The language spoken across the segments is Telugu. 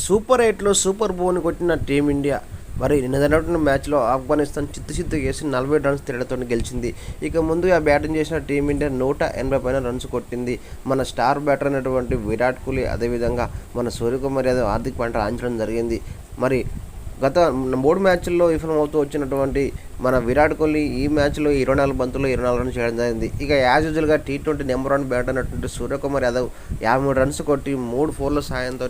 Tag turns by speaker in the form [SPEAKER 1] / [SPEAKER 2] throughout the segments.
[SPEAKER 1] సూపర్ ఎయిట్లో సూపర్ బోని కొట్టిన టీమిండియా మరి నిన్న మ్యాచ్లో ఆఫ్ఘనిస్తాన్ చిత్తు చిత్తు చేసి నలభై రన్స్ తేడాతో గెలిచింది. ఇక ముందుగా బ్యాటింగ్ చేసిన టీమిండియా నూట ఎనభై పైన రన్స్ కొట్టింది. మన స్టార్ బ్యాటర్ అయినటువంటి విరాట్ కోహ్లీ అదేవిధంగా మన సూర్యకుమార్ యాదవ్ హార్దిక్ పాండ్యా ఆంచడం జరిగింది. మరి గత మూడు మ్యాచ్ల్లో విఫలమవుతూ వచ్చినటువంటి మన విరాట్ కోహ్లీ ఈ మ్యాచ్లో ఇరవై నాలుగు బంతుల్లో ఇరవై నాలుగు రన్స్ చేయడం జరిగింది. ఇక యాజ్ యూజువల్గా T twenty number one bat అన్నటువంటి సూర్యకుమార్ యాదవ్ యాభై మూడు రన్స్ కొట్టి మూడు ఫోర్ల సాయంతో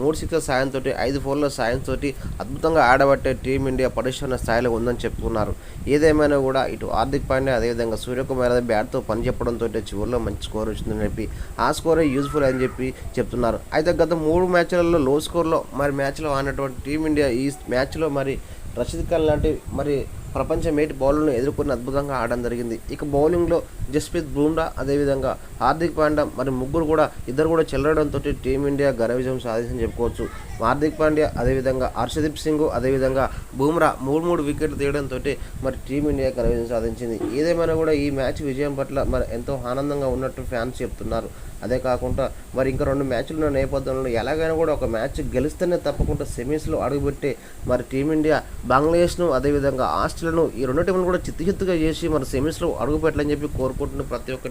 [SPEAKER 1] మూడు సిక్స్ల సాయంతో ఐదు ఫోర్ల సాయంతో అద్భుతంగా ఆడబట్టే టీమిండియా పటిష్టమైన స్థాయిలో ఉందని చెప్పుకున్నారు. ఏదేమైనా కూడా ఇటు హార్దిక్ పాండ్యా అదేవిధంగా సూర్యకుమార్ యాదవ్ బ్యాట్తో పని చెప్పడంతో చివరిలో మంచి స్కోర్ వచ్చిందని చెప్పి ఆ స్కోరే యూజ్ఫుల్ అని చెప్పి చెప్తున్నారు. అయితే గత మూడు మ్యాచ్లలో లో స్కోర్లో మరి మ్యాచ్లో ఆడినటువంటి టీమిండియా ఈ మ్యాచ్లో మరి రషీద్ ఖాన్ లాంటి మరి ప్రపంచ మేటి బౌలర్లను ఎదుర్కొని అద్భుతంగా ఆడడం జరిగింది. ఇక బౌలింగ్లో జస్ప్రీత్ బూమ్రా అదేవిధంగా హార్దిక్ పాండ్యా మరి ముగ్గురు కూడా ఇద్దరు కూడా చెల్లడంతో టీమిండియా ఘన విజయం సాధించని చెప్పుకోవచ్చు. హార్దిక్ పాండ్యా అదేవిధంగా హర్షదీప్ సింగ్ అదేవిధంగా బూమ్రా మూడు మూడు వికెట్లు తీయడంతో మరి టీమిండియా ఘన విజయం సాధించింది. ఏదేమైనా కూడా ఈ మ్యాచ్ విజయం పట్ల మరి ఎంతో ఆనందంగా ఉన్నట్టు ఫ్యాన్స్ చెప్తున్నారు. అదే కాకుండా మరి ఇంకా రెండు మ్యాచ్లు ఉన్న నేపథ్యంలో ఎలాగైనా కూడా ఒక మ్యాచ్ గెలిస్తేనే తప్పకుండా సెమీస్లో అడుగుపెట్టి మరి టీమిండియా బంగ్లాదేశ్ను అదేవిధంగా మ్యాచ్లను ఈ రెండు టీంలు కూడా చిత్తు చిత్తుగా చేసి మరి సెమీస్లో అడుగుపెట్టాలని చెప్పి కోరుకుంటున్న ప్రతి ఒక్క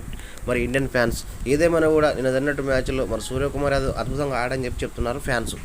[SPEAKER 1] మరి ఇండియన్ ఫ్యాన్స్. ఏదేమైనా కూడా నేను అన్నట్టు మ్యాచ్లో మరి సూర్యకుమార్ యాదవ్ అద్భుతంగా ఆడని చెప్పి చెప్తున్నారు ఫ్యాన్స్.